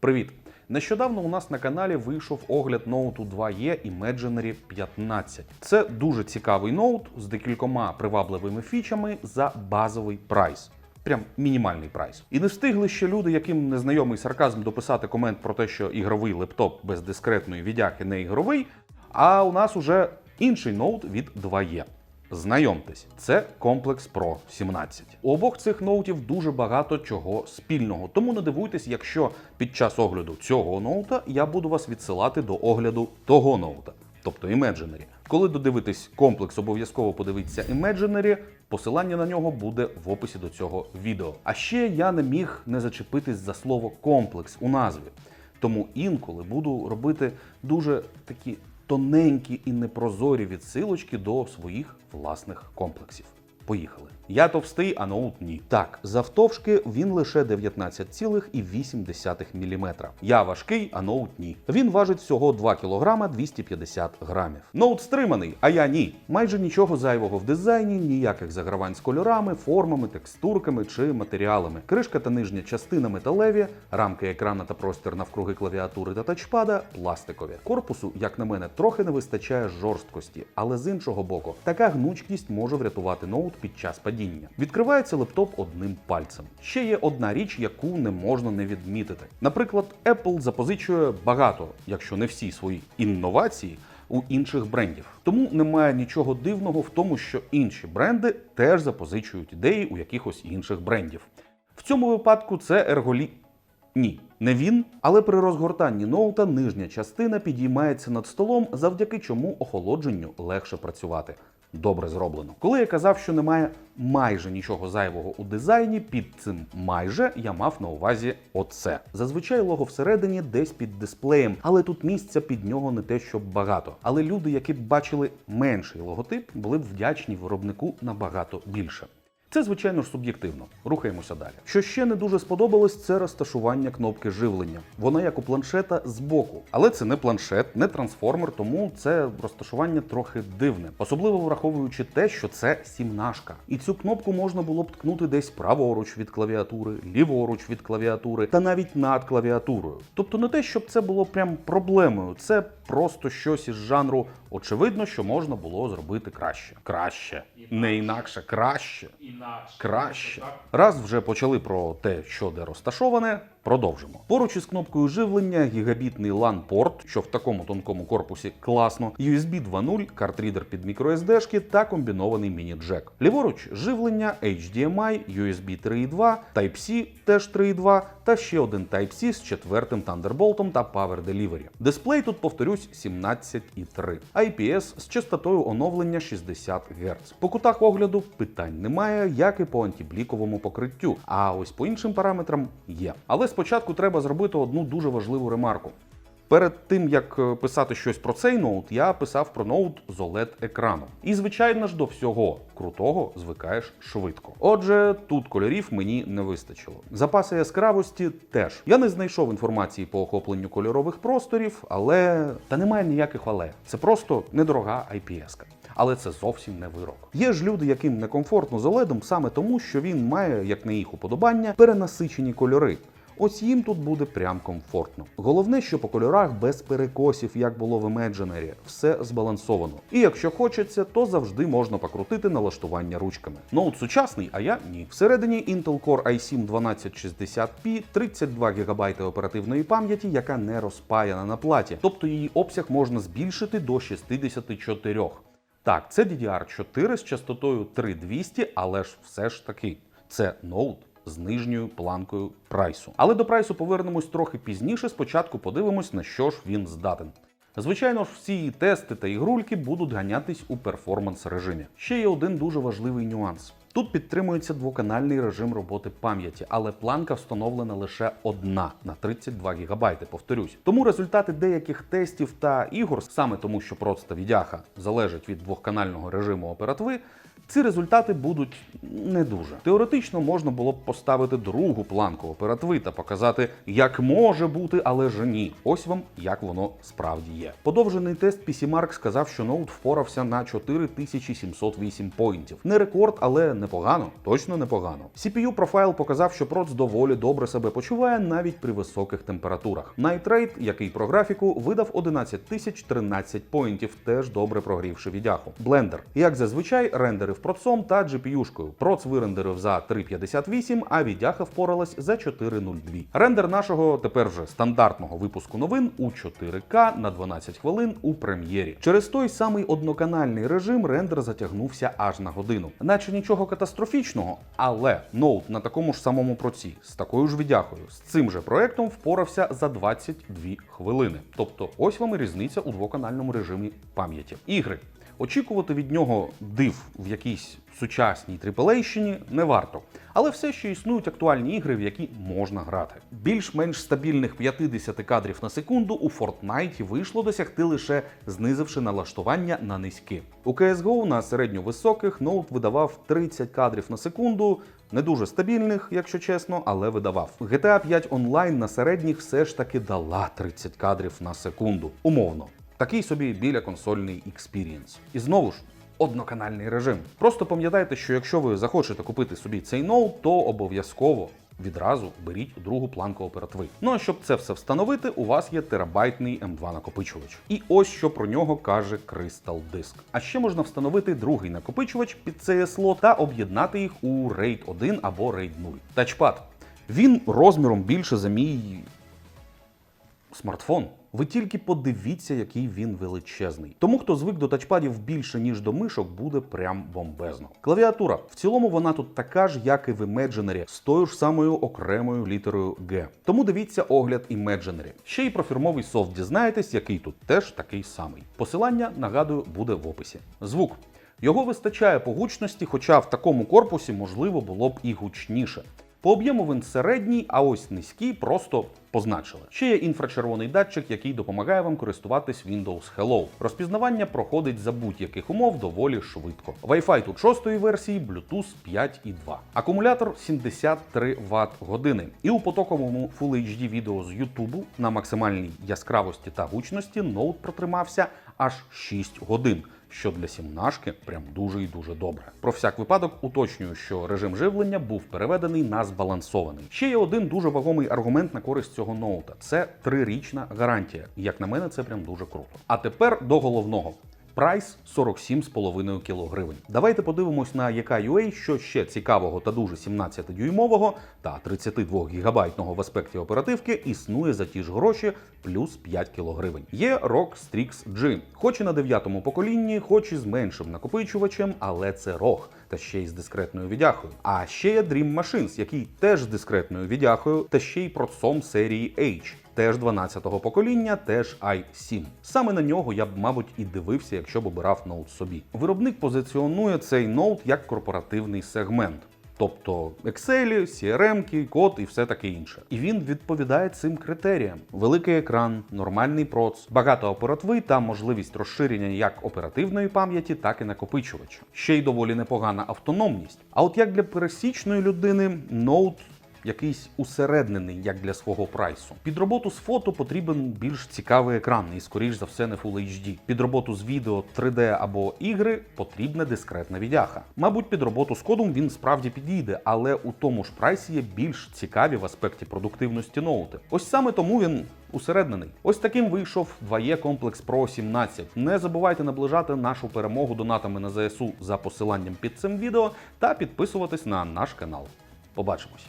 Привіт! Нещодавно у нас на каналі вийшов огляд ноуту 2E Imaginary 15. Це дуже цікавий ноут з декількома привабливими фічами за базовий прайс. Прям мінімальний прайс. І не встигли ще люди, яким незнайомий сарказм дописати комент про те, що ігровий лептоп без дискретної віддяки не ігровий. А у нас уже інший ноут від 2E. Знайомтесь, це комплекс Pro 17. У обох цих ноутів дуже багато чого спільного. Тому не дивуйтесь, якщо під час огляду цього ноута я буду вас відсилати до огляду того ноута, тобто Imaginary. Коли додивитесь комплекс, обов'язково подивіться Imaginary, Посилання на нього буде в описі до цього відео. А ще я не міг не зачепитись за слово комплекс у назві. Тому інколи буду робити дуже такі тоненькі і непрозорі відсилочки до своїх власних комплексів. Поїхали. Я товстий, а ноут ні. Так, завтовшки він лише 19,8 мм. Я важкий, а ноут ні. Він важить всього 2 кг 250 грамів. Ноут стриманий, а я ні. Майже нічого зайвого в дизайні, ніяких загравань з кольорами, формами, текстурками чи матеріалами. Кришка та нижня частина металеві, рамки екрана та простір навкруги клавіатури та тачпада пластикові. Корпусу, як на мене, трохи не вистачає жорсткості, але з іншого боку, така гнучкість може врятувати ноут під час падіння. Відкривається лептоп одним пальцем. Ще є одна річ, яку не можна не відмітити. Наприклад, Apple запозичує багато, якщо не всі свої інновації. У інших брендів тому немає нічого дивного в тому, що інші бренди теж запозичують ідеї у якихось інших брендів. В цьому випадку це ерголі. Ні, не він, але при розгортанні ноута нижня частина підіймається над столом, завдяки чому охолодженню легше працювати. Добре зроблено. Коли я казав, що немає майже нічого зайвого у дизайні, під цим майже я мав на увазі оце. Зазвичай лого всередині десь під дисплеєм, але тут місця під нього не те, щоб багато. Але люди, які б бачили менший логотип, були б вдячні виробнику набагато більше. Це, звичайно ж, суб'єктивно. Рухаємося далі. Що ще не дуже сподобалось, це розташування кнопки живлення. Вона як у планшета збоку, але це не планшет, не трансформер, тому це розташування трохи дивне, особливо враховуючи те, що це сімнашка. І цю кнопку можна було б ткнути десь праворуч від клавіатури, ліворуч від клавіатури та навіть над клавіатурою. Тобто не те, щоб це було прям проблемою, це просто щось із жанру. Очевидно, що можна було зробити краще. Краще, не інакше, краще. Краще. Раз вже почали про те, що де розташоване, продовжимо. Поруч із кнопкою живлення гігабітний LAN-порт, що в такому тонкому корпусі класно, USB 2.0, картрідер під microSD та комбінований міні-джек. Ліворуч живлення HDMI, USB 3.2, Type-C теж 3.2 та ще один Type-C з четвертим Thunderbolt та Power Delivery. Дисплей тут повторюсь 17,3. IPS з частотою оновлення 60 Гц. По кутах огляду питань немає, як і по антибліковому покриттю. А ось по іншим параметрам є. Але спочатку треба зробити одну дуже важливу ремарку. Перед тим як е, писати щось про цей ноут, я писав про ноут з oled екраном. І звичайно ж до всього крутого звикаєш швидко. Отже, тут кольорів мені не вистачило. Запаси яскравості теж. Я не знайшов інформації по охопленню кольорових просторів, але та немає ніяких але. Це просто недорога IPS-ка. Але це зовсім не вирок. Є ж люди, яким некомфортно з OLED саме тому, що він має, як на їх уподобання, перенасичені кольори. Ось їм тут буде прям комфортно. Головне, що по кольорах без перекосів, як було в Imaginary, все збалансовано. І якщо хочеться, то завжди можна покрутити налаштування ручками. Ноут сучасний, а я ні. Всередині Intel Core i7 1260p, 32 ГБ оперативної пам'яті, яка не розпаяна на платі, тобто її обсяг можна збільшити до 64. Так, це DDR4 з частотою 3200, але ж все ж таки, це ноут з нижньою планкою прайсу. Але до прайсу повернемось трохи пізніше. Спочатку подивимось, на що ж він здатен. Звичайно ж, всі її тести та ігрульки будуть ганятись у перформанс режимі. Ще є один дуже важливий нюанс. Тут підтримується двоканальний режим роботи пам'яті, але планка встановлена лише одна на 32 ГБ, повторюсь. Тому результати деяких тестів та ігор, саме тому, що просто відяха залежить від двохканального режиму оперативи, Ці результати будуть не дуже. Теоретично можна було б поставити другу планку оперативи та показати, як може бути, але ж ні. Ось вам як воно справді є. Подовжений тест PCMark сказав, що ноут впорався на 4708 поінтів. Не рекорд, але непогано, точно непогано. CPU профайл показав, що проц доволі добре себе почуває навіть при високих температурах. Raid, який про графіку, видав 11013 поінтів, теж добре прогрівши відяху. Blender, як зазвичай, рендерив процом та GPU-шкою. Проц вирендерив за 3.58, а відяха впоралась за 4.02. Рендер нашого тепер вже стандартного випуску новин у 4К на 12 хвилин у прем'єрі. Через той самий одноканальний режим рендер затягнувся аж на годину. Наче нічого катастрофічного, але ноут на такому ж самому проці з такою ж відяхою з цим же проектом впорався за 22 хвилини. Тобто, ось вам і різниця у двоканальному режимі пам'яті. Ігри. Очікувати від нього див в якійсь сучасній триплейщині не варто. Але все ще існують актуальні ігри, в які можна грати. Більш-менш стабільних 50 кадрів на секунду у Fortnite вийшло досягти лише знизивши налаштування на низькі. У CSGO на середньовисоких ноут видавав 30 кадрів на секунду. Не дуже стабільних, якщо чесно, але видавав. GTA 5 Online на середніх все ж таки дала 30 кадрів на секунду. Умовно. Такий собі біля консольний експірієнс. І знову ж. Одноканальний режим. Просто пам'ятайте, що якщо ви захочете купити собі цей ноут, то обов'язково відразу беріть другу планку оперативи. Ну а щоб це все встановити, у вас є терабайтний M2 накопичувач. І ось що про нього каже Crystal Disk. А ще можна встановити другий накопичувач під цей слот та об'єднати їх у RAID 1 або RAID 0. Тачпад. Він розміром більше за мій смартфон. Ви тільки подивіться, який він величезний. Тому хто звик до тачпадів більше ніж до мишок, буде прям бомбезно. Клавіатура в цілому вона тут така ж, як і в Imaginary, з тою ж самою окремою літерою G. Тому дивіться огляд Imaginary. Ще й про фірмовий софт дізнаєтесь, який тут теж такий самий. Посилання нагадую буде в описі. Звук. Його вистачає по гучності, хоча в такому корпусі можливо було б і гучніше. По об'єму він середній, а ось низький просто позначили. Ще є інфрачервоний датчик, який допомагає вам користуватись Windows Hello. Розпізнавання проходить за будь-яких умов доволі швидко. Wi-Fi тут шостої версії, Bluetooth 5.2. Акумулятор 73 Вт години. І у потоковому Full HD відео з YouTube на максимальній яскравості та гучності ноут протримався аж 6 годин що для сімнашки прям дуже і дуже добре. Про всяк випадок уточнюю, що режим живлення був переведений на збалансований. Ще є один дуже вагомий аргумент на користь цього ноута: це трирічна гарантія. Як на мене, це прям дуже круто. А тепер до головного. Прайс 47,5 кг. Давайте подивимось на EK.UA, що ще цікавого та дуже 17-дюймового та 32 гігабайтного в аспекті оперативки існує за ті ж гроші плюс 5 кг. Є ROG Strix G, хоч і на 9-му поколінні, хоч і з меншим накопичувачем, але це ROG, та ще й з дискретною відяхою. А ще є Dream Machines, який теж з дискретною відяхою, та ще й процом серії H теж 12-го покоління, теж i7. Саме на нього я б, мабуть, і дивився, якщо б обирав ноут собі. Виробник позиціонує цей ноут як корпоративний сегмент. Тобто Excel, CRM, код і все таке інше. І він відповідає цим критеріям: великий екран, нормальний проц, багато оперативи та можливість розширення як оперативної пам'яті, так і накопичувача. Ще й доволі непогана автономність. А от як для пересічної людини, ноут якийсь усереднений, як для свого прайсу. Під роботу з фото потрібен більш цікавий екран і, скоріш за все, не Full HD. Під роботу з відео 3D або ігри потрібна дискретна відяха. Мабуть, під роботу з кодом він справді підійде, але у тому ж прайсі є більш цікаві в аспекті продуктивності ноути. Ось саме тому він. Усереднений. Ось таким вийшов 2E комплекс Pro 17. Не забувайте наближати нашу перемогу донатами на ЗСУ за посиланням під цим відео та підписуватись на наш канал. Побачимось.